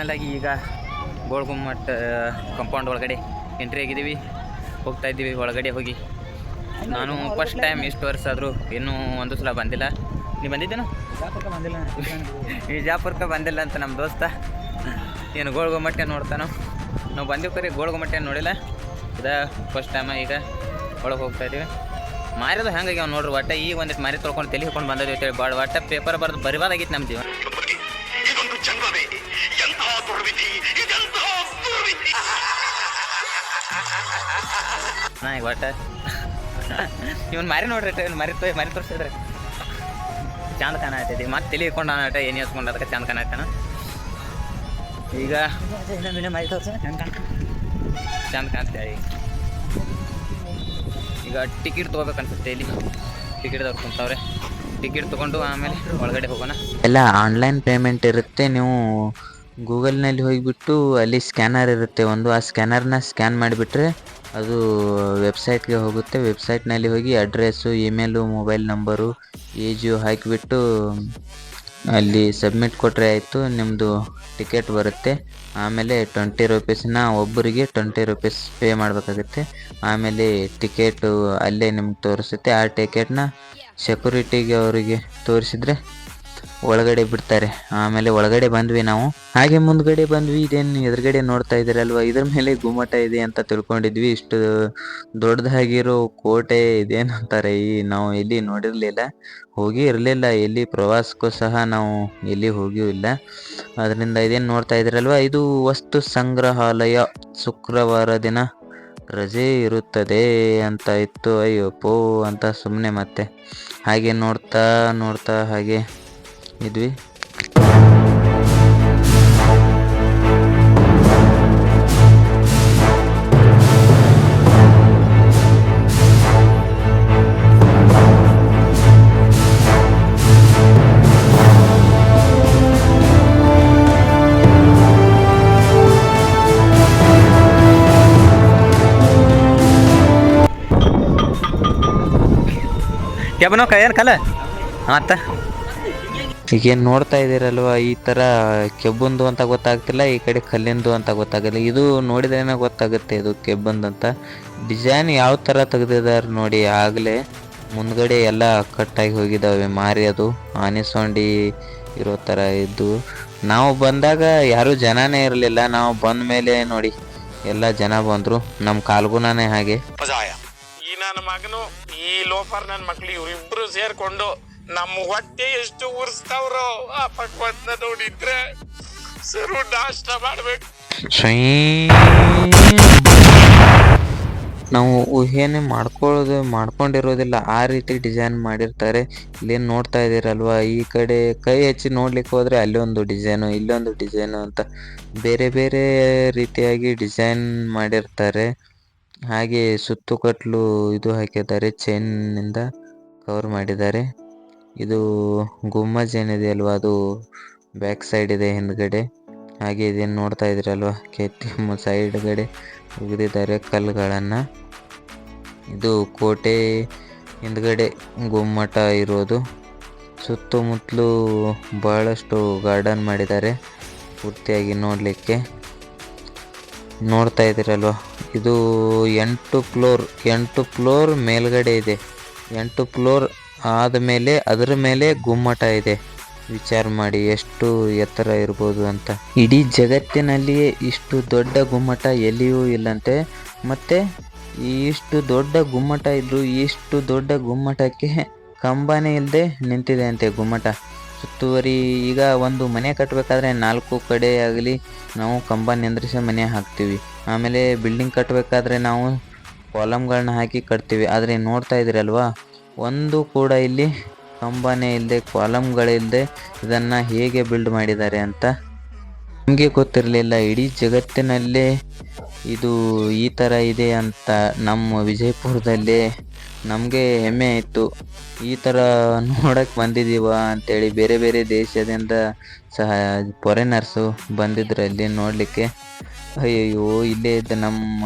ಫೈನಲಾಗಿ ಈಗ ಗೋಳ್ಗುಮ್ಮಟ್ ಕಂಪೌಂಡ್ ಒಳಗಡೆ ಎಂಟ್ರಿ ಆಗಿದ್ದೀವಿ. ಹೋಗ್ತಾ ಇದ್ದೀವಿ, ಒಳಗಡೆ ಹೋಗಿ. ನಾನು ಫಸ್ಟ್ ಟೈಮ್ ಇಷ್ಟು ವರ್ಷ ಆದರೂ ಇನ್ನೂ ಒಂದು ಸಲ ಬಂದಿಲ್ಲ. ನೀವು ಬಂದಿದ್ದೇನು ಬಂದಿಲ್ಲ ವಿಜಾಪುರಕ್ಕೆ ಬಂದಿಲ್ಲ ಅಂತ ನಮ್ಮ ದೋಸ್ತ. ಏನು ಗೋಳ್ಗುಮ್ಮಟ್ಟೆ ನೋಡ್ತಾನೋ ನಾವು ಬಂದೀವಿ ಕರೆ ಗೋಳ್ಗುಮ್ಮಟ್ಟೆ ನೋಡಿಲ್ಲ. ಇದ ಫಸ್ಟ್ ಟೈಮ ಈಗ ಒಳಗೆ ಹೋಗ್ತಾ ಇದ್ದೀವಿ. ಮಾರಿದು ಅವ್ನು ನೋಡ್ರಿ ಒಟ್ಟ ಈಗ ಒಂದಿಟ್ಟು ಮಾರಿ ತೊಳ್ಕೊಂಡು ತಲೆ ಹಿಡ್ಕೊಂಡು ಬಂದದ್ದು ಅಂತೇಳಿ. ಭಾಳ ಒಟ್ಟ ಪೇಪರ್ ಬರೆದು ಬರಿಬಾದಾಗಿತ್ತು ನಮ್ಮ ಜೀವನ. ದುರ್ವಿಧಿ ಇದೆಂತಹ ದುರ್ವಿಧಿ ನಾ ಈಗ ಒಟ್ಟ. ಇವನ್ ಮಾರಿ ನೋಡ್ರಿ ಇವನ್ ಮರಿ ತೋ ಮರಿ ತೋರಿಸಿದ್ರೆ. ಚಂದ ಕಾಣತೈತಿ ಮತ್ತೆ ತಲೆ ಹಿಡ್ಕೊಂಡು ಆಟ ಏನು ಹಚ್ಕೊಂಡು ಅದಕ್ಕೆ ಚಂದ ಕಾಣತ್ತಾನ ಈಗ ಮರಿ ತೋರ್ಸ ಚಂದ ಕಾಣ್ತಾ ಈಗ ಈಗ ಟಿಕೆಟ್ ತೊಗೋಬೇಕು ಅನ್ಸುತ್ತೆ ಇಲ್ಲಿ ಟಿಕೆಟ್ದವ್ರು ಕುಂತವ್ರೆ. ಟಿಕೆಟ್ ತೊಗೊಂಡು ಆಮೇಲೆ ಒಳಗಡೆ ಹೋಗೋಣ. ಎಲ್ಲ ಆನ್ಲೈನ್ ಪೇಮೆಂಟ್ ಇರುತ್ತೆ ನೀವು ಗೂಗಲ್ನಲ್ಲಿ ಹೋಗಿಬಿಟ್ಟು ಅಲ್ಲಿ ಸ್ಕ್ಯಾನರ್ ಇರುತ್ತೆ. ಒಂದು ಆ ಸ್ಕ್ಯಾನರ್ನ ಸ್ಕ್ಯಾನ್ ಮಾಡಿಬಿಟ್ರೆ ಅದು ವೆಬ್ಸೈಟ್ಗೆ ಹೋಗುತ್ತೆ. ವೆಬ್ಸೈಟ್ನಲ್ಲಿ ಹೋಗಿ address, email, mobile number, age ಹಾಕಿಬಿಟ್ಟು ಅಲ್ಲಿ ಸಬ್ಮಿಟ್ ಕೊಟ್ಟರೆ ಆಯಿತು ನಿಮ್ಮದು ಟಿಕೆಟ್ ಬರುತ್ತೆ. ಆಮೇಲೆ ಟ್ವೆಂಟಿ ರುಪೀಸ್ನ ಒಬ್ಬರಿಗೆ ಟ್ವೆಂಟಿ ರುಪೀಸ್ ಪೇ ಮಾಡಬೇಕಾಗುತ್ತೆ. ಆಮೇಲೆ ಟಿಕೆಟು ಅಲ್ಲೇ ನಿಮ್ಗೆ ತೋರಿಸುತ್ತೆ. ಆ ಟಿಕೆಟ್ನ ಸೆಕ್ಯೂರಿಟಿಗೆ ಅವರಿಗೆ ತೋರಿಸಿದ್ರೆ ಒಳಗಡೆ ಬಿಡ್ತಾರೆ. ಆಮೇಲೆ ಒಳಗಡೆ ಬಂದ್ವಿ ನಾವು. ಹಾಗೆ ಮುಂದ್ಗಡೆ ಬಂದ್ವಿ, ಇದೇನು ಎದುರುಗಡೆ ನೋಡ್ತಾ ಇದ್ದೀರಲ್ವಾ? ಇದ್ರ ಮೇಲೆ ಗುಮ್ಮಟ ಇದೆ ಅಂತ ತಿಳ್ಕೊಂಡಿದ್ವಿ. ಇಷ್ಟು ದೊಡ್ಡದಾಗಿರೋ ಕೋಟೆ ಇದೇನು ಅಂತಾರೆ? ಈ ನಾವು ಎಲ್ಲಿ ನೋಡಿರಲಿಲ್ಲ. ಹೋಗಿ ಇರಲಿಲ್ಲ. ಎಲ್ಲಿ ಪ್ರವಾಸಕ್ಕೂ ಸಹ ನಾವು ಎಲ್ಲಿ ಹೋಗಿಯೂ ಇಲ್ಲ. ಅದರಿಂದ ಇದೇನು ನೋಡ್ತಾ ಇದ್ದೀರಲ್ವಾ? ಇದು ವಸ್ತು ಸಂಗ್ರಹಾಲಯ. ಶುಕ್ರವಾರ ದಿನ ರಜೆ ಇರುತ್ತದೆ ಅಂತ ಇತ್ತು. ಅಯ್ಯಪ್ಪೋ ಅಂತ ಸುಮ್ಮನೆ ಮತ್ತೆ. ಹಾಗೆ ನೋಡ್ತಾ ನೋಡ್ತಾ ಹಾಗೆ ಇದ್ವಿ ಕ್ಯಾಬನೋ ಕೈಯನ್ ಕಲ ಮತ್ತ ಈಗೇನು ನೋಡ್ತಾ ಇದ್ದೀರಲ್ವ? ಈ ಥರ ಕೆಬ್ಬಂದು ಅಂತ ಗೊತ್ತಾಗ್ತಿಲ್ಲ, ಈ ಕಡೆ ಕಲ್ಲಿಂದು ಅಂತ ಗೊತ್ತಾಗಲ್ಲ. ಇದು ನೋಡಿದ್ರೇನೆ ಗೊತ್ತಾಗುತ್ತೆ ಇದು ಕೆಬ್ಬಂದು ಅಂತ. ಡಿಸೈನ್ ಯಾವ ಥರ ತೆಗೆದಿದ್ದಾರೆ ನೋಡಿ, ಆಗಲೇ ಮುಂದ್ಗಡೆ ಎಲ್ಲ ಕಟ್ಟಾಗಿ ಹೋಗಿದ್ದಾವೆ ಮಾರಿ ಅದು ಆನೆ ಸೊಂಡಿ ಇರೋ ಥರ ಇದ್ದು. ನಾವು ಬಂದಾಗ ಯಾರೂ ಜನನೇ ಇರಲಿಲ್ಲ. ನಾವು ಬಂದ ಮೇಲೆ ನೋಡಿ, ಎಲ್ಲ ಜನ ಬಂದರು. ನಮ್ಮ ಕಾಲ್ಗುಣನೇ ಹಾಗೆ. ಈ ನನ್ನ ಮಗನು, ಈ ಲೋಫರ್ ನನ್ನ ಮಕ್ಳು ಇವರಿಬ್ಬರು ಸೇರ್ಕೊಂಡು ನಮ್ಮ ಹೊಟ್ಟೆ ಎಷ್ಟು ಉರ್ಸ್ತಾವ್ರೋ ಆ ಪಕ್ವತ್ನ ನೋಡಿದ್ರೆ ಸರು ನಾಷ್ಟ ಮಾಡ್ಬೇಕು. ನಾವು ಊಹೆನೆ ಮಾಡ್ಕೊಳ್ಳೋದು, ಮಾಡ್ಕೊಂಡಿರೋದಿಲ್ಲ. ಆ ರೀತಿ ಡಿಸೈನ್ ಮಾಡಿರ್ತಾರೆ. ಇಲ್ಲೇನು ನೋಡ್ತಾ ಇದ್ದೀರಲ್ವಾ? ಈ ಕಡೆ ಕೈ ಹಚ್ಚಿ ನೋಡ್ಲಿಕ್ಕೆ ಹೋದರೆ ಅಲ್ಲಿ ಒಂದು ಡಿಸೈನು ಇಲ್ಲೊಂದು ಡಿಸೈನು ಅಂತ ಬೇರೆ ಬೇರೆ ರೀತಿಯಾಗಿ ಡಿಸೈನ್ ಮಾಡಿರ್ತಾರೆ. ಹಾಗೆ ಸುತ್ತುಕಟ್ಲು ಇದು ಹಾಕಿದ್ದಾರೆ ಚೈನ್ನಿಂದ ಕವರ್ ಮಾಡಿದ್ದಾರೆ. ಇದು ಗುಮ್ಮಜ್ ಏನಿದೆ ಅಲ್ವಾ? ಅದು ಬ್ಯಾಕ್ ಸೈಡ್ ಇದೆ ಹಿಂದ್ಗಡೆ. ಹಾಗೆ ಇದೇನು ನೋಡ್ತಾ ಇದ್ದೀರಲ್ವಾ ಕೆತ್ತಿ ಸೈಡ್ಗಡೆ ಉಗಿದಿದ್ದಾರೆ ಕಲ್ಲುಗಳನ್ನು. ಇದು ಕೋಟೆ ಹಿಂದ್ಗಡೆ ಗುಮ್ಮಟ ಇರೋದು. ಸುತ್ತಮುತ್ತಲು ಬಹಳಷ್ಟು ಗಾರ್ಡನ್ ಮಾಡಿದ್ದಾರೆ ಪೂರ್ತಿಯಾಗಿ ನೋಡಲಿಕ್ಕೆ. ನೋಡ್ತಾ ಇದ್ದೀರಲ್ವಾ ಇದು ಎಂಟು ಫ್ಲೋರ್ ಎಂಟು ಫ್ಲೋರ್ ಮೇಲ್ಗಡೆ ಇದೆ. ಎಂಟು ಫ್ಲೋರ್ ಆದಮೇಲೆ ಅದರ ಮೇಲೆ ಗುಮ್ಮಟ ಇದೆ. ವಿಚಾರ ಮಾಡಿ ಎಷ್ಟು ಎತ್ತರ ಇರ್ಬೋದು ಅಂತ. ಇಡೀ ಜಗತ್ತಿನಲ್ಲಿಯೇ ಇಷ್ಟು ದೊಡ್ಡ ಗುಮ್ಮಟ ಎಲ್ಲಿಯೂ ಇಲ್ಲಂತೆ. ಮತ್ತೆ ಇಷ್ಟು ದೊಡ್ಡ ಗುಮ್ಮಟ ಇದ್ರು ಇಷ್ಟು ದೊಡ್ಡ ಗುಮ್ಮಟಕ್ಕೆ ಕಂಬನೇ ಇಲ್ಲದೆ ನಿಂತಿದೆ ಅಂತೆ ಗುಮ್ಮಟ. ಸುತ್ತುವರಿ ಈಗ ಒಂದು ಮನೆ ಕಟ್ಟಬೇಕಾದ್ರೆ ನಾಲ್ಕು ಕಡೆ ಆಗಲಿ ನಾವು ಕಂಬ ನಿಂದ್ರಿಸಿ ಮನೆ ಹಾಕ್ತೀವಿ. ಆಮೇಲೆ ಬಿಲ್ಡಿಂಗ್ ಕಟ್ಟಬೇಕಾದ್ರೆ ನಾವು ಕಾಲಮ್ಗಳನ್ನ ಹಾಕಿ ಕಟ್ತೀವಿ. ಆದರೆ ನೋಡ್ತಾ ಇದ್ದೀರಲ್ವಾ? ಒಂದು ಕೂಡ ಇಲ್ಲಿ ಕಂಬನೇ ಇಲ್ಲದೆ ಕಾಲಮ್ಗಳಿಲ್ಲದೆ ಇದನ್ನು ಹೇಗೆ ಬಿಲ್ಡ್ ಮಾಡಿದ್ದಾರೆ ಅಂತ ನಮಗೆ ಗೊತ್ತಿರಲಿಲ್ಲ. ಇಡೀ ಜಗತ್ತಿನಲ್ಲೇ ಇದು ಈ ಥರ ಇದೆ ಅಂತ ನಮ್ಮ ವಿಜಯಪುರದಲ್ಲಿ ನಮಗೆ ಹೆಮ್ಮೆ ಆಯಿತು. ಈ ಥರ ನೋಡಕ್ಕೆ ಬಂದಿದ್ದೀವ ಅಂತೇಳಿ ಬೇರೆ ಬೇರೆ ದೇಶದಿಂದ ಸಹ ಫಾರಿನರ್ಸು ಬಂದಿದ್ರು ಅಲ್ಲಿ ನೋಡಲಿಕ್ಕೆ. ಅಯ್ಯಯ್ಯೋ, ಇಲ್ಲೇ ಇದ್ದ ನಮ್ಮ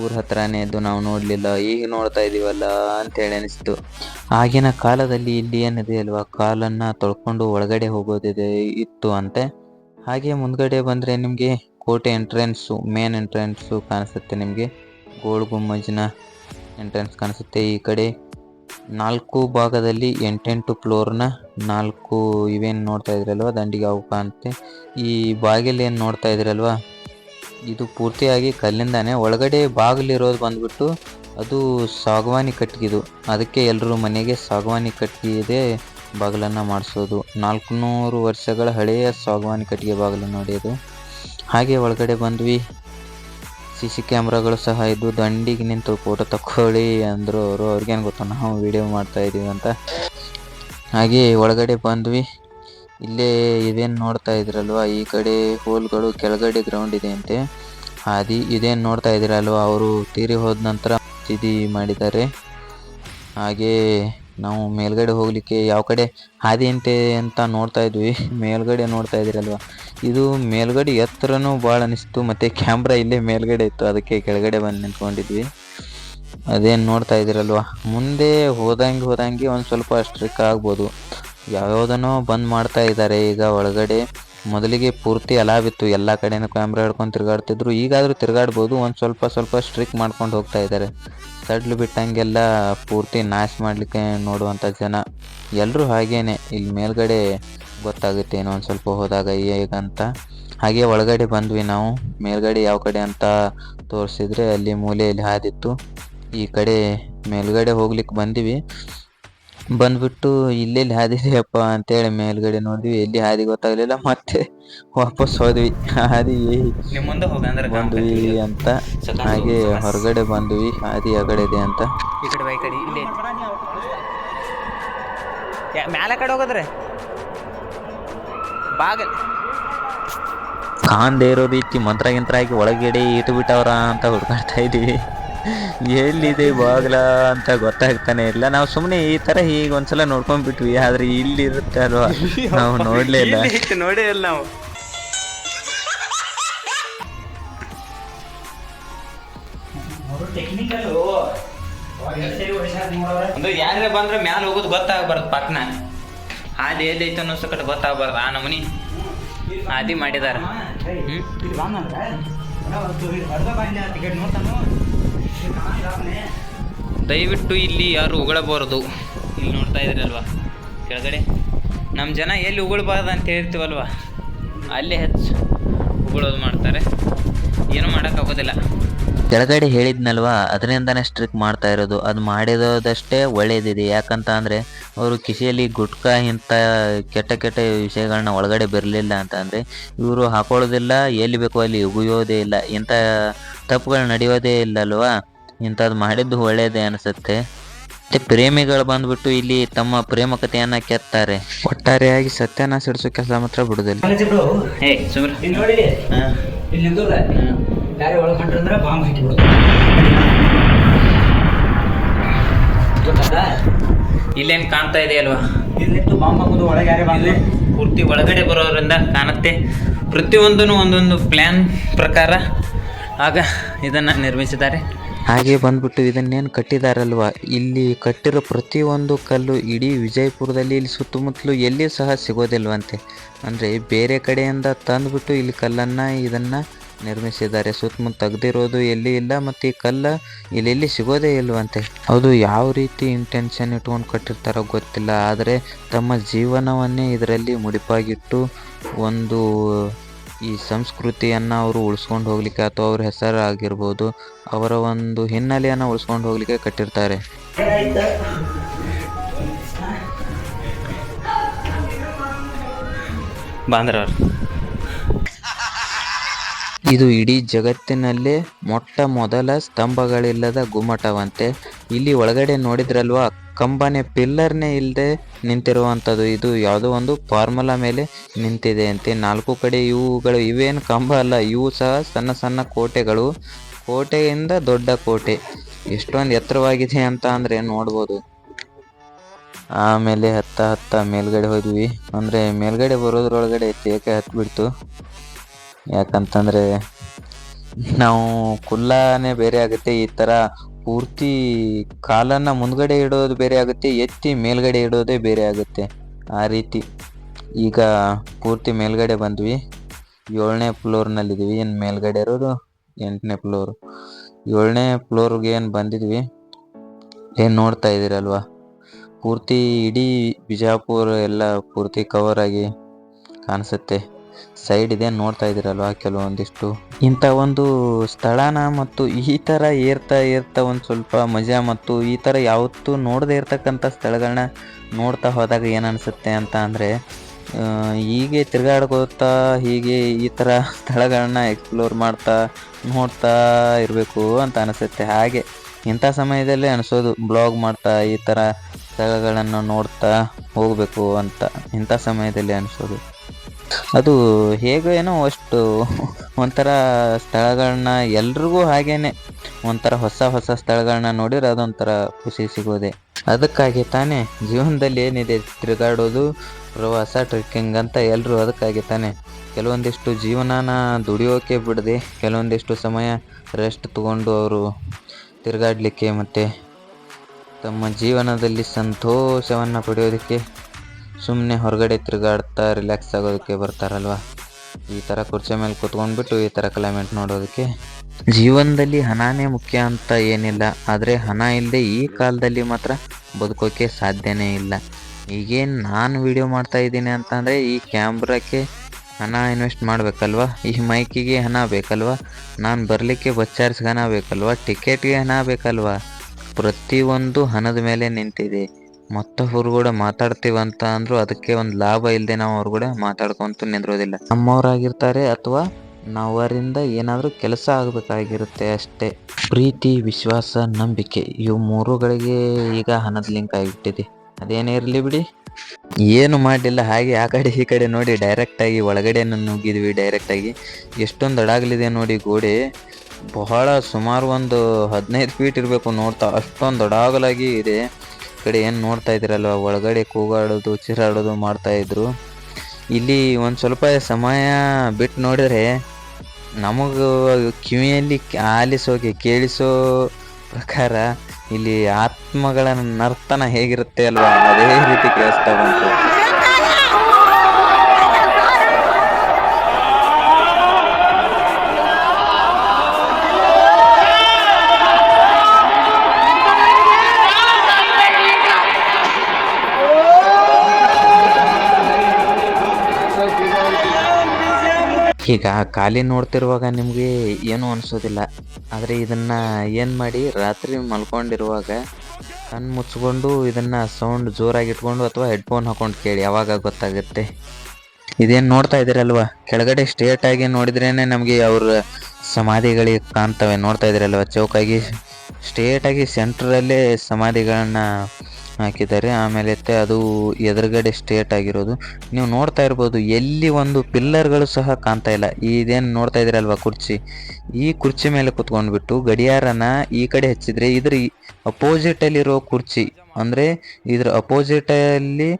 ಊರ ಹತ್ರನೇ ಇದ್ದು ನಾವು ನೋಡಲಿಲ್ಲ, ಈಗ ನೋಡ್ತಾ ಇದೀವಲ್ಲ ಅಂತೇಳಿ ಅನಿಸ್ತು. ಆಗಿನ ಕಾಲದಲ್ಲಿ ಇಲ್ಲಿ ಏನಿದೆ ಅಲ್ವಾ, ಕಾಲನ್ನು ತೊಳ್ಕೊಂಡು ಒಳಗಡೆ ಹೋಗೋದಿದೆ ಇತ್ತು ಅಂತೆ. ಹಾಗೆ ಮುಂದ್ಗಡೆ ಬಂದರೆ ನಿಮಗೆ ಕೋಟೆ ಎಂಟ್ರೆನ್ಸು ಮೇನ್ ಎಂಟ್ರೆನ್ಸು ಕಾಣಿಸುತ್ತೆ ನಿಮಗೆ. ಗೋಲ್ ಗುಮ್ಮಜ್ನ ಎಂಟ್ರೆನ್ಸ್ ಕಾಣಿಸುತ್ತೆ. ಈ ಕಡೆ ನಾಲ್ಕು ಭಾಗದಲ್ಲಿ ಎಂಟೆಂಟು ಫ್ಲೋರ್ನ ನಾಲ್ಕು ಇವೇನು ನೋಡ್ತಾ ಇದ್ರಲ್ವ ದಂಡಿಗೆ ಅವು ಕಾಣುತ್ತೆ. ಈ ಬಾಗಿಲು ಏನು ನೋಡ್ತಾ ಇದ್ರಲ್ವ ಇದು ಪೂರ್ತಿಯಾಗಿ ಕಲ್ಲಿಂದಾನೆ ಒಳಗಡೆ ಬಾಗಿಲಿರೋದು ಬಂದ್ಬಿಟ್ಟು ಅದು ಸಾಗವಾನಿ ಕಟ್ಟಿಗೆದು. ಅದಕ್ಕೆ ಎಲ್ಲರೂ ಮನೆಗೆ ಸಾಗವಾನಿ ಕಟ್ಟಿಗೆದೇ ಬಾಗಿಲನ್ನು ಮಾಡಿಸೋದು. ನಾಲ್ಕುನೂರು ವರ್ಷಗಳ ಹಳೆಯ ಸಾಗವಾನಿ ಕಟ್ಟಿಗೆ ಬಾಗಿಲು ನೋಡಿ ಅದು. ಹಾಗೆ ಒಳಗಡೆ ಬಂದ್ವಿ. ಸಿ ಸಿ ಕ್ಯಾಮ್ರಾಗಳು ಸಹ ಇದ್ದು ದಂಡಿಗೆ ನಿಂತು ಫೋಟೋ ತಕ್ಕೊಳ್ಳಿ ಅಂದರು ಅವರು. ಅವ್ರಿಗೇನು ಗೊತ್ತ, ನಾವು ವಿಡಿಯೋ ಮಾಡ್ತಾ ಇದ್ದೀವಿ ಅಂತ. ಹಾಗೆ ಒಳಗಡೆ ಬಂದ್ವಿ. ಇಲ್ಲೇ ಇದೇನ್ ನೋಡ್ತಾ ಇದ್ರಲ್ವಾ? ಈ ಕಡೆ ಹೋಲ್ಗಳು ಕೆಳಗಡೆ ಗ್ರೌಂಡ್ ಇದೆ ಅಂತೆ. ಹಾದಿ ಇದೇನ್ ನೋಡ್ತಾ ಇದ್ರಲ್ವಾ? ಅವರು ತೀರಿ ಹೋದ ನಂತರ ಇದಿ ಮಾಡಿದ್ದಾರೆ. ಹಾಗೆ ನಾವು ಮೇಲ್ಗಡೆ ಹೋಗಲಿಕ್ಕೆ ಯಾವ ಕಡೆ ಹಾದಿ ಅಂತೆ ಅಂತ ನೋಡ್ತಾ ಇದ್ವಿ. ಮೇಲ್ಗಡೆ ನೋಡ್ತಾ ಇದ್ದೀರಲ್ವ ಇದು ಮೇಲ್ಗಡೆ ಎತ್ತರನೂ ಭಾಳ ಅನಿಸ್ತು, ಮತ್ತೆ ಕ್ಯಾಮ್ರಾ ಇಲ್ಲೇ ಮೇಲ್ಗಡೆ ಇತ್ತು. ಅದಕ್ಕೆ ಕೆಳಗಡೆ ಬಂದು ನಿಂತ್ಕೊಂಡಿದ್ವಿ. ಅದೇನು ನೋಡ್ತಾ ಇದ್ದೀರಲ್ವ ಮುಂದೆ ಹೋದಂಗೆ ಹೋದಂಗೆ ಒಂದು ಸ್ವಲ್ಪ ಸ್ಟ್ರಿಕ್ ಆಗ್ಬೋದು. ಯಾವ್ಯಾವ್ದನ್ನೋ ಬಂದ್ ಮಾಡ್ತಾ ಇದ್ದಾರೆ ಈಗ ಒಳಗಡೆ ಮೊದಲಿಗೆ ಪೂರ್ತಿ ಅಲಾವಿತ್ತು ಎಲ್ಲ ಕಡೆಯೂ ಕ್ಯಾಮ್ರಾ ಹಿಡ್ಕೊಂಡು ತಿರುಗಾಡ್ತಿದ್ರು. ಈಗಾದರೂ ತಿರುಗಾಡ್ಬೋದು. ಒಂದು ಸ್ವಲ್ಪ ಸ್ವಲ್ಪ ಸ್ಟ್ರಿಕ್ ಮಾಡ್ಕೊಂಡು ಹೋಗ್ತಾ ಇದ್ದಾರೆ ಸಡ್ಲು ಬಿಟ್ಟಂಗೆಲ್ಲ ಪೂರ್ತಿ ನಾಶ ಮಾಡಲಿಕ್ಕೆ ನೋಡುವಂಥ ಜನ ಎಲ್ಲರೂ ಹಾಗೇನೆ. ಇಲ್ಲಿ ಮೇಲ್ಗಡೆ ಗೊತ್ತಾಗುತ್ತೆ ಏನೋ ಒಂದು ಸ್ವಲ್ಪ ಹೋದಾಗ ಹೇಗಂತ ಹಾಗೆ ಒಳಗಡೆ ಬಂದ್ವಿ ನಾವು. ಮೇಲ್ಗಡೆ ಯಾವ ಕಡೆ ಅಂತ ತೋರಿಸಿದ್ರೆ ಅಲ್ಲಿ ಮೂಲೆಯಲ್ಲಿ ಹಾದಿತ್ತು. ಈ ಕಡೆ ಮೇಲ್ಗಡೆ ಹೋಗ್ಲಿಕ್ಕೆ ಬಂದಿವಿ. ಬಂದ್ಬಿಟ್ಟು ಇಲ್ಲೆಲ್ಲಿ ಹಾದಿ ಇದೆಯಪ್ಪ ಅಂತೇಳಿ ಮೇಲ್ಗಡೆ ನೋಡಿದ್ವಿ. ಎಲ್ಲಿ ಹಾದಿ ಗೊತ್ತಾಗ್ಲಿಲ್ಲ. ಮತ್ತೆ ವಾಪಸ್ ಹೋದ್ವಿ. ಹಾದಿ ಬಂದ್ವಿ ಅಂತ. ಹಾಗೆ ಹೊರಗಡೆ ಬಂದ್ವಿ. ಹಾದಿ ಆಗಡೆ ಇದೆ ಅಂತ. ಈ ಕಡೆ ಬಾ ಈ ಕಡೆ ಇಲ್ಲಿ. ಯಾ- ಮ್ಯಾಲೆ ಕಡೆ ಹೋಗದ್ರೆ? ಬಾಗಲ್. ಕಾಂದೇ ಇರೋ ರೀತಿ ಮಂತ್ರ ಗಿಂತ್ರ ಹಾಕಿ ಒಳಗಡೆ ಇಟ್ಟು ಬಿಟ್ಟವ್ರ ಅಂತ ಹುಡ್ಕಾಡ್ತಾ ಇದೀವಿ. ಎಲ್ಲಿದೆ ಬಾಗ್ಲ ಅಂತ ಗೊತ್ತಾಗ್ತಾನೆ ಇಲ್ಲ. ನಾವು ಸುಮ್ಮನೆ ಈ ತರ ಈಗ ಒಂದ್ಸಲ ನೋಡ್ಕೊಂಡ್ಬಿಟ್ವಿ ಆದ್ರೆ ಇಲ್ಲಿ ಇರುತ್ತೆ ಅಲ್ವಾ ನಾವು ನೋಡ್ಲೇ ಇಲ್ಲ. ನೋಡೇ ಇಲ್ಲ ನಾವು. ಯಾರೇ ಬಂದ್ರೆ ಮ್ಯಾಲ ಹೋಗೋದು ಗೊತ್ತಾಗಬಾರ್ದು ಪಟ್ನ. ಹಾದಿ ಎಲ್ಲೈತೆ ಅನ್ನೋ ಕಡೆ ಗೊತ್ತಾಗಬಾರ್ದು ಆ ನಮೂನಿ. ಹಾದಿ ಮಾಡಿದಾರ. ಹ್ಮ್? ದಯವಿಟ್ಟು ಇಲ್ಲಿ ಯಾರು ಉಗಳಬಾರದು. ಇಲ್ಲಿ ನೋಡ್ತಾ ಇದ್ರಲ್ವಾ ಕೆಳಗಡೆ. ನಮ್ಮ ಜನ ಎಲ್ಲಿ ಉಗುಳ್ಬಾರ್ದು ಅಂತ ಹೇಳ್ತೀವಲ್ವಾ? ಅಲ್ಲೇ ಹೆಚ್ಚು ಉಗಳೋದು ಮಾಡ್ತಾರೆ. ಏನೂ ಮಾಡೋಕ್ಕಾಗೋದಿಲ್ಲ. ಕೆಳಗಡೆ ಹೇಳಿದ್ನಲ್ವಾ? ಅದರಿಂದನೇ ಸ್ಟ್ರಿಕ್ ಮಾಡ್ತಾ ಇರೋದು. ಅದು ಮಾಡಿರೋದಷ್ಟೇ ಒಳ್ಳೇದಿದೆ. ಯಾಕಂತ ಅಂದರೆ, ಅವರು ಕಿಸೆಯಲ್ಲಿ ಗುಟ್ಕಾ ಇಂಥ ಕೆಟ್ಟ ಕೆಟ್ಟ ವಿಷಯಗಳನ್ನ ಒಳಗಡೆ ಬರಲಿಲ್ಲ ಅಂತ ಅಂದರೆ, ಇವರು ಹಾಕೊಳ್ಳೋದಿಲ್ಲ, ಎಲ್ಲಿ ಬೇಕೋ ಅಲ್ಲಿ ಉಗಿಯೋದೇ ಇಲ್ಲ. ಇಂಥ ತಪ್ಪುಗಳು ನಡೆಯೋದೇ ಇಲ್ಲ ಅಲ್ವಾ ಇಂಥದ್ದು ಮಾಡಿದ್ದು ಒಳ್ಳೆಯದೇ ಅನಿಸುತ್ತೆ. ಮತ್ತೆ ಪ್ರೇಮಿಗಳು ಬಂದ್ಬಿಟ್ಟು ಇಲ್ಲಿ ತಮ್ಮ ಪ್ರೇಮ ಕಥೆಯನ್ನ ಕೆತ್ತಾರೆ. ಒಟ್ಟಾರೆಯಾಗಿ ಸತ್ಯನ ಸಿಡಿಸೋ ಕೆಲಸ ಮಾತ್ರ ಬಿಡುದಿಲ್ಲ. ಇಲ್ಲೇನು ಕಾಣ್ತಾ ಇದೆ ಅಲ್ವಾ? ಇಲ್ಲಿಂದು ಬಾಂಬ್ ಹಾಕೋದು ಒಳಗೆ ಯಾರೇ ಬಂದ್ರೆ. ಪೂರ್ತಿ ಒಳಗಡೆ ಬರೋದ್ರಿಂದ ಕಾಣುತ್ತೆ. ಪ್ರತಿಯೊಂದೂ ಒಂದೊಂದು ಪ್ಲಾನ್ ಪ್ರಕಾರ ಆಗ ಇದನ್ನ ನಿರ್ಮಿಸಿದ್ದಾರೆ. ಹಾಗೆ ಬಂದ್ಬಿಟ್ಟು ಇದನ್ನೇನು ಕಟ್ಟಿದಾರಲ್ವ? ಇಲ್ಲಿ ಕಟ್ಟಿರೋ ಪ್ರತಿಯೊಂದು ಕಲ್ಲು ಇಡೀ ವಿಜಯಪುರದಲ್ಲಿ ಇಲ್ಲಿ ಸುತ್ತಮುತ್ತಲು ಎಲ್ಲಿಯೂ ಸಹ ಸಿಗೋದಿಲ್ವಂತೆ. ಅಂದರೆ ಬೇರೆ ಕಡೆಯಿಂದ ತಂದುಬಿಟ್ಟು ಇಲ್ಲಿ ಕಲ್ಲನ್ನು ಇದನ್ನು ನಿರ್ಮಿಸಿದ್ದಾರೆ. ಸುತ್ತಮುತ್ತ ತೆಗೆದಿರೋದು ಎಲ್ಲಿ ಇಲ್ಲ ಮತ್ತು ಈ ಕಲ್ಲು ಇಲ್ಲೆಲ್ಲಿ ಸಿಗೋದೇ ಇಲ್ವಂತೆ. ಅದು ಯಾವ ರೀತಿ ಇಂಟೆನ್ಷನ್ ಇಟ್ಕೊಂಡು ಕಟ್ಟಿರ್ತಾರೋ ಗೊತ್ತಿಲ್ಲ. ಆದರೆ ತಮ್ಮ ಜೀವನವನ್ನೇ ಇದರಲ್ಲಿ ಮುಡಿಪಾಗಿಟ್ಟು ಒಂದು ಈ ಸಂಸ್ಕೃತಿಯನ್ನು ಅವರು ಉಳಿಸ್ಕೊಂಡು ಹೋಗ್ಲಿಕ್ಕೆ ಅಥವಾ ಅವ್ರ ಹೆಸರು ಆಗಿರ್ಬೋದು, ಅವರ ಒಂದು ಹಿನ್ನೆಲೆಯನ್ನು ಉಳಿಸ್ಕೊಂಡು ಹೋಗಲಿಕ್ಕೆ ಕಟ್ಟಿರ್ತಾರೆ. ಬಾಂದ್ರವ್ರು ಇದು ಇಡೀ ಜಗತ್ತಿನಲ್ಲೇ ಮೊಟ್ಟ ಮೊದಲ ಸ್ತಂಭಗಳಿಲ್ಲದ ಗುಮ್ಮಟವಂತೆ. ಇಲ್ಲಿ ಒಳಗಡೆ ನೋಡಿದ್ರಲ್ವಾ, ಕಂಬನೆ ಪಿಲ್ಲರ್ನೇ ಇಲ್ಲದೆ ನಿಂತಿರುವಂಥದ್ದು. ಇದು ಯಾವುದೋ ಒಂದು ಫಾರ್ಮುಲಾ ಮೇಲೆ ನಿಂತಿದೆ ಅಂತೆ. ನಾಲ್ಕು ಕಡೆ ಇವುಗಳು ಇವೇನು ಕಂಬ ಅಲ್ಲ, ಇವು ಸಹ ಸಣ್ಣ ಸಣ್ಣ ಕೋಟೆಗಳು. ಕೋಟೆಯಿಂದ ದೊಡ್ಡ ಕೋಟೆ. ಎಷ್ಟೊಂದು ಎತ್ತರವಾಗಿದೆ ಅಂತ ಅಂದರೆ ನೋಡ್ಬೋದು. ಆಮೇಲೆ ಹತ್ತ ಹತ್ತ ಮೇಲ್ಗಡೆ ಹೋದ್ವಿ. ಅಂದರೆ ಮೇಲ್ಗಡೆ ಬರೋದ್ರೊಳಗಡೆ ತೇಕೆ ಹತ್ಬಿಡ್ತು. ಯಾಕಂತಂದರೆ ನಾವು ಕುಲ್ಲಾನೇ ಬೇರೆ ಆಗುತ್ತೆ, ಈ ತರ ಪೂರ್ತಿ ಕಾಲನ್ನ ಮುಂದ್ಗಡೆ ಇಡೋದು ಬೇರೆ ಆಗುತ್ತೆ, ಎತ್ತಿ ಮೇಲ್ಗಡೆ ಇಡೋದೇ ಬೇರೆ ಆಗುತ್ತೆ. ಆ ರೀತಿ ಈಗ ಪೂರ್ತಿ ಮೇಲ್ಗಡೆ ಬಂದ್ವಿ. ಏಳನೇ ಫ್ಲೋರ್ನಲ್ಲಿದ್ದೀವಿ ಏನ್ ಮೇಲ್ಗಡೆ ಇರೋದು ಎಂಟನೇ ಫ್ಲೋರ್. ಏಳನೇ ಫ್ಲೋರ್ಗೆ ಏನು ಬಂದಿದ್ವಿ, ಏನು ನೋಡ್ತಾ ಇದ್ದೀರಲ್ವಾ? ಪೂರ್ತಿ ಇಡೀ ಬಿಜಾಪುರ ಎಲ್ಲ ಪೂರ್ತಿ ಕವರ್ ಆಗಿ ಕಾಣಿಸುತ್ತೆ. ಸೈಡ್ ಇದೆ ನೋಡ್ತಾ ಇದ್ದೀರಲ್ವಾ ಕೆಲವೊಂದಿಷ್ಟು? ಇಂಥ ಒಂದು ಸ್ಥಳನ ಮತ್ತು ಈ ಥರ ಏರ್ತಾ ಏರ್ತಾ ಒಂದು ಸ್ವಲ್ಪ ಮಜಾ ಮತ್ತು ಈ ಥರ ಯಾವತ್ತೂ ನೋಡದೇ ಇರ್ತಕ್ಕಂಥ ಸ್ಥಳಗಳನ್ನ ನೋಡ್ತಾ ಹೋದಾಗ ಏನು ಅನಿಸುತ್ತೆ ಅಂತ ಅಂದರೆ ಹೀಗೆ ತಿರುಗಾಡ್ಕೋತಾ ಹೀಗೆ ಈ ಥರ ಸ್ಥಳಗಳನ್ನ ಎಕ್ಸ್ಪ್ಲೋರ್ ಮಾಡ್ತಾ, ನೋಡ್ತಾ ಇರಬೇಕು ಅಂತ ಅನಿಸುತ್ತೆ. ಹಾಗೆ ಇಂಥ ಸಮಯದಲ್ಲಿ ಅನಿಸೋದು ಬ್ಲಾಗ್ ಮಾಡ್ತಾ, ಈ ಥರ ಸ್ಥಳಗಳನ್ನು ನೋಡ್ತಾ ಹೋಗಬೇಕು ಅಂತ ಇಂಥ ಸಮಯದಲ್ಲಿ ಅನಿಸೋದು. ಅದು ಹೇಗೋ ಏನೋ ಅಷ್ಟು ಒಂಥರ ಸ್ಥಳಗಳನ್ನ ಎಲ್ರಿಗೂ ಹಾಗೇನೆ ಒಂಥರ ಹೊಸ ಹೊಸ ಸ್ಥಳಗಳನ್ನ ನೋಡಿದ್ರೆ ಅದೊಂಥರ ಖುಷಿ ಸಿಗೋದೆ. ಅದಕ್ಕಾಗಿ ತಾನೇ ಜೀವನದಲ್ಲಿ ಏನಿದೆ ತಿರುಗಾಡೋದು, ಪ್ರವಾಸ ಟ್ರೆಕ್ಕಿಂಗ್ ಅಂತ ಎಲ್ಲರೂ ಅದಕ್ಕಾಗಿ ತಾನೆ. ಕೆಲವೊಂದಿಷ್ಟು ಜೀವನನ ದುಡಿಯೋಕೆ ಬಿಡದೆ, ಕೆಲವೊಂದಿಷ್ಟು ಸಮಯ ರೆಸ್ಟ್ ತಗೊಂಡು ಅವರು ತಿರುಗಾಡಲಿಕ್ಕೆ ಮತ್ತು ತಮ್ಮ ಜೀವನದಲ್ಲಿ ಸಂತೋಷವನ್ನು ಪಡೆಯೋದಕ್ಕೆ ಸುಮ್ಮನೆ ಹೊರಗಡೆ ತಿರುಗಾಡ್ತಾ ರಿಲ್ಯಾಕ್ಸ್ ಆಗೋದಕ್ಕೆ ಬರ್ತಾರಲ್ವ? ಈ ಥರ ಕುರ್ಚಿ ಮೇಲೆ ಕುತ್ಕೊಂಡ್ಬಿಟ್ಟು ಈ ಥರ ಕ್ಲೈಮೇಟ್ ನೋಡೋದಕ್ಕೆ. ಜೀವನದಲ್ಲಿ ಹಣನೇ ಮುಖ್ಯ ಅಂತ ಏನಿಲ್ಲ, ಆದರೆ ಹಣ ಇಲ್ಲದೆ ಈ ಕಾಲದಲ್ಲಿ ಮಾತ್ರ ಬದುಕೋಕ್ಕೆ ಸಾಧ್ಯನೇ ಇಲ್ಲ. ಈಗೇನು ನಾನು ವಿಡಿಯೋ ಮಾಡ್ತಾ ಇದ್ದೀನಿ ಅಂತಂದರೆ ಈ ಕ್ಯಾಮ್ರಾಕ್ಕೆ ಹಣ ಇನ್ವೆಸ್ಟ್ ಮಾಡಬೇಕಲ್ವ? ಈ ಮೈಕಿಗೆ ಹಣ ಬೇಕಲ್ವ? ನಾನು ಬರಲಿಕ್ಕೆ ಬಸ್ ಚಾರ್ಜ್ಗೆ ಹಣ ಬೇಕಲ್ವ? ಟಿಕೆಟ್ಗೆ ಹಣ ಬೇಕಲ್ವಾ? ಪ್ರತಿಯೊಂದು ಹಣದ ಮೇಲೆ ನಿಂತಿದೆ. ಮತ್ತೊಬ್ಬರು ಕೂಡ ಮಾತಾಡ್ತೀವಂತ ಅಂದ್ರು ಅದಕ್ಕೆ ಒಂದು ಲಾಭ ಇಲ್ಲದೆ ನಾವು ಅವ್ರ ಕೂಡ ಮಾತಾಡ್ಕೊಂತ ನಿಂದ್ರೋದಿಲ್ಲ. ನಮ್ಮವರಾಗಿರ್ತಾರೆ ಅಥವಾ ನಾವರಿಂದ ಏನಾದರೂ ಕೆಲಸ ಆಗಬೇಕಾಗಿರುತ್ತೆ ಅಷ್ಟೇ. ಪ್ರೀತಿ, ವಿಶ್ವಾಸ, ನಂಬಿಕೆ ಇವು ಮೂರುಗಳಿಗೆ ಈಗ ಹಣದ ಲಿಂಕ್ ಆಗಿಬಿಟ್ಟಿದೆ ಅದೇನೇ ಇರಲಿ ಬಿಡಿ. ಏನು ಮಾಡಲಿಲ್ಲ, ಹಾಗೆ ಆ ಕಡೆ ಈ ಕಡೆ ನೋಡಿ ಡೈರೆಕ್ಟಾಗಿ ಒಳಗಡೆಯನ್ನು ನುಗ್ಗಿದ್ವಿ ಡೈರೆಕ್ಟಾಗಿ ಎಷ್ಟೊಂದು ಅಡಾಗಲಿದೆ ನೋಡಿ ಗೋಡೆ. ಬಹಳ ಸುಮಾರು ಒಂದು ಹದಿನೈದು ಫೀಟ್ ಇರಬೇಕು ನೋಡ್ತಾ ಅಷ್ಟೊಂದು ಅಡಾಗಲಾಗಿ ಇದೆ. ಕಡೆ ಏನು ನೋಡ್ತಾ ಇದ್ದೀರಲ್ವ ಒಳಗಡೆ ಕೂಗಾಡೋದು, ಚಿರಾಡೋದು ಮಾಡ್ತಾ ಇದ್ರು. ಇಲ್ಲಿ ಒಂದು ಸ್ವಲ್ಪ ಸಮಯ ಬಿಟ್ಟು ನೋಡಿದ್ರೆ ನಮಗೂ ಕಿವಿಯಲ್ಲಿ ಆಲಿಸೋಕೆ, ಕೇಳಿಸೋ ಪ್ರಕಾರ ಇಲ್ಲಿ ಆತ್ಮಗಳ ನರ್ತನ ಹೇಗಿರುತ್ತೆ ಅಲ್ವಾ? ಅದೇ ರೀತಿ ಕೇಳಿಸ್ತಾ ಬಂತು. ಈಗ ಖಾಲಿ ನೋಡ್ತಿರುವಾಗ ನಿಮಗೆ ಏನೂ ಅನಿಸೋದಿಲ್ಲ. ಆದರೆ ಇದನ್ನು ಏನು ಮಾಡಿ ರಾತ್ರಿ ಮಲ್ಕೊಂಡಿರುವಾಗ ಕಣ್ಣು ಮುಚ್ಕೊಂಡು ಇದನ್ನು ಸೌಂಡ್ ಜೋರಾಗಿ ಇಟ್ಕೊಂಡು ಅಥವಾ ಹೆಡ್ಫೋನ್ ಹಾಕೊಂಡು ಕೇಳಿ, ಯಾವಾಗ ಗೊತ್ತಾಗುತ್ತೆ? ಇದೇನು ನೋಡ್ತಾ ಇದ್ದೀರಲ್ವಾ? ಕೆಳಗಡೆ ಸ್ಟ್ರೇಟ್ ಆಗಿ ನೋಡಿದ್ರೇನೆ ನಮಗೆ ಅವ್ರ ಸಮಾಧಿಗಳಿಗೆ ಕಾಣ್ತವೆ. ನೋಡ್ತಾ ಇದ್ದೀರಲ್ವ? ಚೌಕಾಗಿ ಸ್ಟ್ರೇಟಾಗಿ ಸೆಂಟ್ರಲ್ಲೇ ಸಮಾಧಿಗಳನ್ನ ಹಾಕಿದ್ದಾರೆ. ಆಮೇಲೆ ಅದು ಎದುರುಗಡೆ ಸ್ಟೇಟ್ ಆಗಿರೋದು. ನೀವು ನೋಡ್ತಾ ಇರ್ಬೋದು, ಎಲ್ಲಿ ಒಂದು ಪಿಲ್ಲರ್ಗಳು ಸಹ ಕಾಣ್ತಾ ಇಲ್ಲ. ಇದೇನು ನೋಡ್ತಾ ಇದ್ದೀರಲ್ವ ಕುರ್ಚಿ? ಈ ಕುರ್ಚಿ ಮೇಲೆ ಕುತ್ಕೊಂಡ್ಬಿಟ್ಟು ಗಡಿಯಾರನ ಈ ಕಡೆ ಹಚ್ಚಿದ್ರೆ ಇದ್ರ ಅಪೋಸಿಟ್ ಅಲ್ಲಿ ಇರೋ ಕುರ್ಚಿ, ಅಂದ್ರೆ ಇದ್ರ ಅಪೋಸಿಟ್ ಅಲ್ಲಿ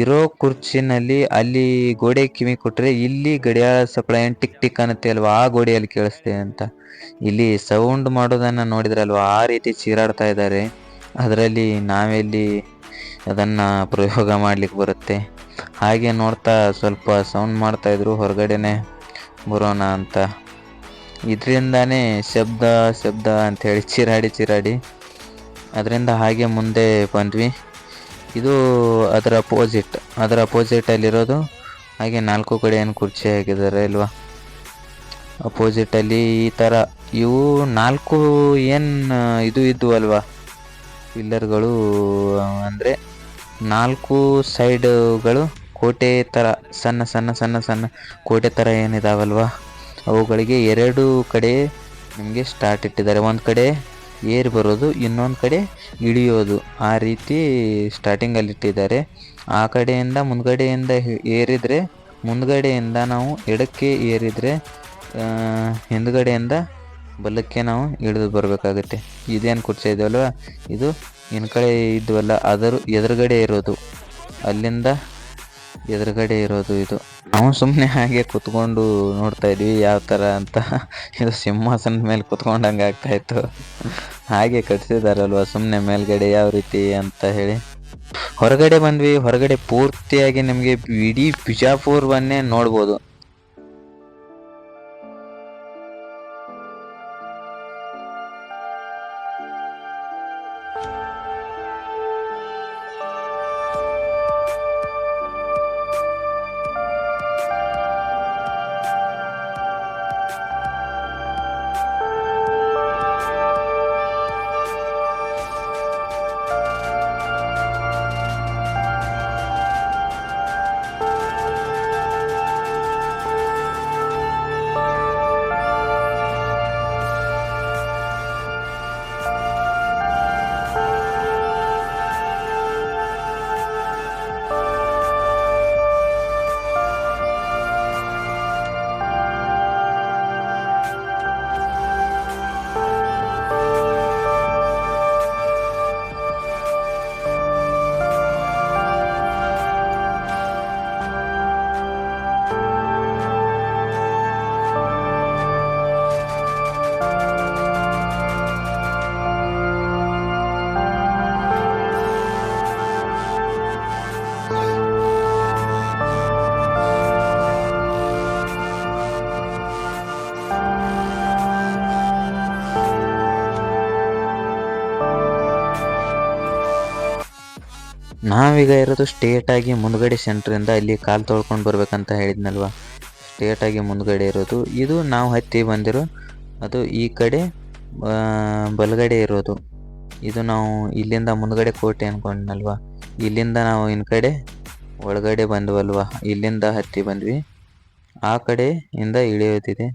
ಇರೋ ಕುರ್ಚಿನಲ್ಲಿ ಅಲ್ಲಿ ಗೋಡೆ ಕಿವಿ ಕೊಟ್ರೆ ಇಲ್ಲಿ ಗಡಿಯಾರ ಸಪ್ಲೈ ಟಿಕ್ ಟಿಕ್ ಅನ್ನತ್ತೆ ಅಲ್ವಾ? ಆ ಗೋಡೆಯಲ್ಲಿ ಕೇಳಿಸ್ತೆ ಅಂತ. ಇಲ್ಲಿ ಸೌಂಡ್ ಮಾಡೋದನ್ನ ನೋಡಿದ್ರಲ್ವಾ? ಆ ರೀತಿ ಚೀರಾಡ್ತಾ ಇದ್ದಾರೆ. ಅದರಲ್ಲಿ ನಾವೆಲ್ಲಿ ಅದನ್ನು ಪ್ರಯೋಗ ಮಾಡ್ಲಿಕ್ಕೆ ಬರುತ್ತೆ. ಹಾಗೆ ನೋಡ್ತಾ ಸ್ವಲ್ಪ ಸೌಂಡ್ ಮಾಡ್ತಾಯಿದ್ರು ಹೊರಗಡೆನೆ ಬರೋಣ ಅಂತ. ಇದರಿಂದಾನೇ ಶಬ್ದ ಶಬ್ದ ಅಂಥೇಳಿ ಚಿರಾಡಿ ಚಿರಾಡಿ. ಅದರಿಂದ ಹಾಗೆ ಮುಂದೆ ಬಂದ್ವಿ. ಇದು ಅದರ ಅಪೋಸಿಟ್ ಅದರ ಅಪೋಸಿಟಲ್ಲಿರೋದು ಹಾಗೆ ನಾಲ್ಕು ಕಡೆ ಏನು ಕುರ್ಚಿ ಹಾಕಿದ್ದಾರೆ ಅಲ್ವಾ? ಅಪೋಸಿಟಲ್ಲಿ ಈ ಥರ ಇವು ನಾಲ್ಕು ಏನು ಇದು ಇದ್ವು ಅಲ್ವಾ? ಪಿಲ್ಲರ್ಗಳು ಅಂದರೆ ನಾಲ್ಕು ಸೈಡ್ಗಳು ಕೋಟೆ ಥರ ಸಣ್ಣ ಸಣ್ಣ ಸಣ್ಣ ಸಣ್ಣ ಕೋಟೆ ಥರ ಏನಿದಾವಲ್ವ? ಅವುಗಳಿಗೆ ಎರಡು ಕಡೆ ನಿಮಗೆ ಸ್ಟಾರ್ಟ್ ಇಟ್ಟಿದ್ದಾರೆ. ಒಂದು ಕಡೆ ಏರಿ ಬರೋದು, ಇನ್ನೊಂದು ಕಡೆ ಇಳಿಯೋದು. ಆ ರೀತಿ ಸ್ಟಾರ್ಟಿಂಗಲ್ಲಿ ಇಟ್ಟಿದ್ದಾರೆ. ಆ ಕಡೆಯಿಂದ ಮುಂದ್ಗಡೆಯಿಂದ ಏರಿದರೆ, ಮುಂದ್ಗಡೆಯಿಂದ ನಾವು ಎಡಕ್ಕೆ ಏರಿದರೆ ಹಿಂದ್ಗಡೆಯಿಂದ ಬಲಕ್ಕೆ ನಾವು ಇಳಿದು ಬರಬೇಕಾಗುತ್ತೆ. ಇದೇನು ಕುರ್ಚಿ ಇದೆಯಲ್ವ? ಇದು ಕಡೆ ಇದ್ವಲ್ಲ, ಅದರ ಎದುರುಗಡೆ ಇರೋದು. ಅಲ್ಲಿಂದ ಎದುರುಗಡೆ ಇರೋದು ಇದು. ನಾವು ಸುಮ್ಮನೆ ಹಾಗೆ ಕುತ್ಕೊಂಡು ನೋಡ್ತಾ ಇದ್ವಿ, ಯಾವ ಥರ ಅಂತ. ಇದು ಸಿಂಹಾಸನದ ಮೇಲೆ ಕುತ್ಕೊಂಡಂಗೆ ಆಗ್ತಾಯಿತ್ತು ಹಾಗೆ ಕಟ್ಸಿದಾರಲ್ವ ಸುಮ್ಮನೆ ಮೇಲ್ಗಡೆ ಯಾವ ರೀತಿ ಅಂತ ಹೇಳಿ. ಹೊರಗಡೆ ಬಂದ್ವಿ, ಹೊರಗಡೆ ಪೂರ್ತಿಯಾಗಿ ನಿಮಗೆ ಇಡೀ ಬಿಜಾಪುರವನ್ನೇ ನೋಡ್ಬೋದು. ನಾವೀಗ ಇರೋದು ಸ್ಟೇಟಾಗಿ ಮುಂದ್ಗಡೆ ಸೆಂಟ್ರಿಂದ ಇಲ್ಲಿ ಕಾಲು ತೊಳ್ಕೊಂಡು ಬರ್ಬೇಕಂತ ಹೇಳಿದ್ನಲ್ವ? ಸ್ಟೇಟಾಗಿ ಮುಂದ್ಗಡೆ ಇರೋದು, ಇದು ನಾವು ಹತ್ತಿ ಬಂದಿರೋ, ಅದು ಈ ಕಡೆ ಬಲಗಡೆ ಇರೋದು. ಇದು ನಾವು ಇಲ್ಲಿಂದ ಮುಂದ್ಗಡೆ ಕೋಟೆ ಅಂದ್ಕೊಂಡ್ನಲ್ವ ಇಲ್ಲಿಂದ ನಾವು ಇನ್ ಕಡೆ ಒಳಗಡೆ ಬಂದ್ವಲ್ವ? ಇಲ್ಲಿಂದ ಹತ್ತಿ ಬಂದ್ವಿ. ಆ ಕಡೆ ಇಂದ ಇಳಿಯೋದಿದೆ.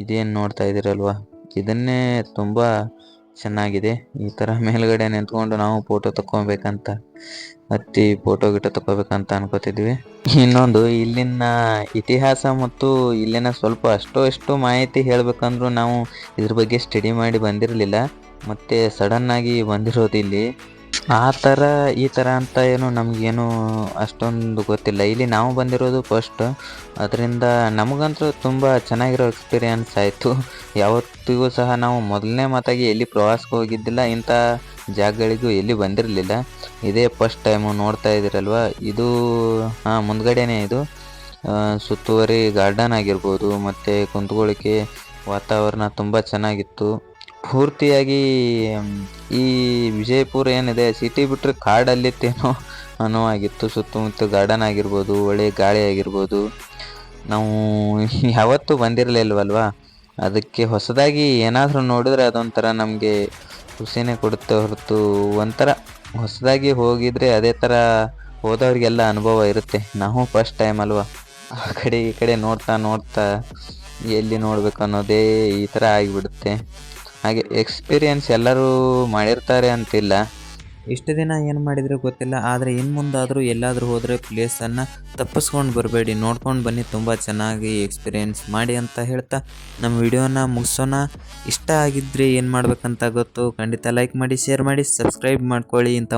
ಇದೇನು ನೋಡ್ತಾ ಇದ್ದೀರಲ್ವ? ಇದನ್ನೇ ತುಂಬ ಚೆನ್ನಾಗಿದೆ. ಈ ತರ ಮೇಲ್ಗಡೆ ನಿಂತ್ಕೊಂಡು ನಾವು ಫೋಟೋ ತಕ್ಕೊಬೇಕಂತ, ಹತ್ತಿ ಫೋಟೋ ಗಿಟ ತಕ್ಕೋಬೇಕಂತ ಅನ್ಕೋತಿದ್ವಿ. ಇನ್ನೊಂದು, ಇಲ್ಲಿನ ಇತಿಹಾಸ ಮತ್ತು ಇಲ್ಲಿನ ಸ್ವಲ್ಪ ಅಷ್ಟೋ ಎಷ್ಟು ಮಾಹಿತಿ ಹೇಳ್ಬೇಕಂದ್ರೂ ನಾವು ಇದ್ರ ಬಗ್ಗೆ ಸ್ಟಡಿ ಮಾಡಿ ಬಂದಿರಲಿಲ್ಲ. ಮತ್ತೆ ಸಡನ್ ಆಗಿ ಬಂದಿರೋದು ಇಲ್ಲಿ. ಆ ಥರ ಈ ಥರ ಅಂತ ಏನು ನಮಗೇನು ಅಷ್ಟೊಂದು ಗೊತ್ತಿಲ್ಲ. ಇಲ್ಲಿ ನಾವು ಬಂದಿರೋದು ಫಸ್ಟ್ ಅದರಿಂದ ನಮಗಂತೂ ತುಂಬ ಚೆನ್ನಾಗಿರೋ ಎಕ್ಸ್ಪೀರಿಯನ್ಸ್ ಆಯಿತು. ಯಾವತ್ತಿಗೂ ಸಹ ನಾವು ಮೊದಲನೇ ಮಾತಾಗಿ ಎಲ್ಲಿ ಪ್ರವಾಸಕ್ಕೆ ಹೋಗಿದ್ದಿಲ್ಲ, ಇಂಥ ಜಾಗಗಳಿಗೂ ಎಲ್ಲಿ ಬಂದಿರಲಿಲ್ಲ. ಇದೇ ಫಸ್ಟ್ ಟೈಮು ನೋಡ್ತಾ ಇದ್ದೀರಲ್ವ? ಇದು, ಹಾಂ, ಮುಂದ್ಗಡೆನೇ ಇದು. ಸುತ್ತುವರಿ ಗಾರ್ಡನ್ ಆಗಿರ್ಬೋದು, ಮತ್ತು ಕುಂತ್ಕೊಳ್ಳಿಕ್ಕೆ ವಾತಾವರಣ ತುಂಬ ಚೆನ್ನಾಗಿತ್ತು. ಪೂರ್ತಿಯಾಗಿ ಈ ವಿಜಯಪುರ ಏನಿದೆ ಸಿಟಿ ಬಿಟ್ಟರೆ ಕಾಡಲ್ಲಿತ್ತೇನೋ ಅನ್ನೋ ಆಗಿತ್ತು ಸುತ್ತಮುತ್ತ ಗಾರ್ಡನ್ ಆಗಿರ್ಬೋದು, ಒಳ್ಳೆ ಗಾಳಿ ಆಗಿರ್ಬೋದು. ನಾವು ಯಾವತ್ತೂ ಬಂದಿರಲಿಲ್ವಲ್ವಾ ಅದಕ್ಕೆ ಹೊಸದಾಗಿ ಏನಾದರೂ ನೋಡಿದ್ರೆ ಅದೊಂಥರ ನಮಗೆ ಖುಷಿನೇ ಕೊಡುತ್ತೆ ಹೊರತು. ಒಂಥರ ಹೊಸದಾಗಿ ಹೋಗಿದ್ರೆ ಅದೇ ಥರ ಹೋದವ್ರಿಗೆಲ್ಲ ಅನುಭವ ಇರುತ್ತೆ. ನಾವು ಫಸ್ಟ್ ಟೈಮ್ ಅಲ್ವಾ? ಆ ಕಡೆ ಈ ಕಡೆ ನೋಡ್ತಾ ನೋಡ್ತಾ ಎಲ್ಲಿ ನೋಡ್ಬೇಕು ಅನ್ನೋದೇ ಈ ಥರ ಆಗಿಬಿಡುತ್ತೆ. ಹಾಗೆ ಎಕ್ಸ್ಪೀರಿಯನ್ಸ್ ಎಲ್ಲರೂ ಮಾಡಿರ್ತಾರೆ ಅಂತಿಲ್ಲ. ಇಷ್ಟು ದಿನ ಏನು ಮಾಡಿದ್ರು ಗೊತ್ತಿಲ್ಲ, ಆದರೆ ಇನ್ನು ಮುಂದಾದರೂ ಎಲ್ಲಾದರೂ ಹೋದರೆ ಪ್ಲೇಸನ್ನು ತಪ್ಪಿಸ್ಕೊಂಡು ಬರಬೇಡಿ. ನೋಡ್ಕೊಂಡು ಬನ್ನಿ, ತುಂಬ ಚೆನ್ನಾಗಿ ಎಕ್ಸ್ಪೀರಿಯೆನ್ಸ್ ಮಾಡಿ ಅಂತ ಹೇಳ್ತಾ ನಮ್ಮ ವಿಡಿಯೋನ ಮುಗಿಸೋಣ. ಇಷ್ಟ ಆಗಿದ್ದರೆ ಏನು ಮಾಡ್ಬೇಕಂತ ಗೊತ್ತು, ಖಂಡಿತ ಲೈಕ್ ಮಾಡಿ ಶೇರ್ ಮಾಡಿ ಸಬ್ಸ್ಕ್ರೈಬ್ ಮಾಡ್ಕೊಳ್ಳಿ ಇಂಥ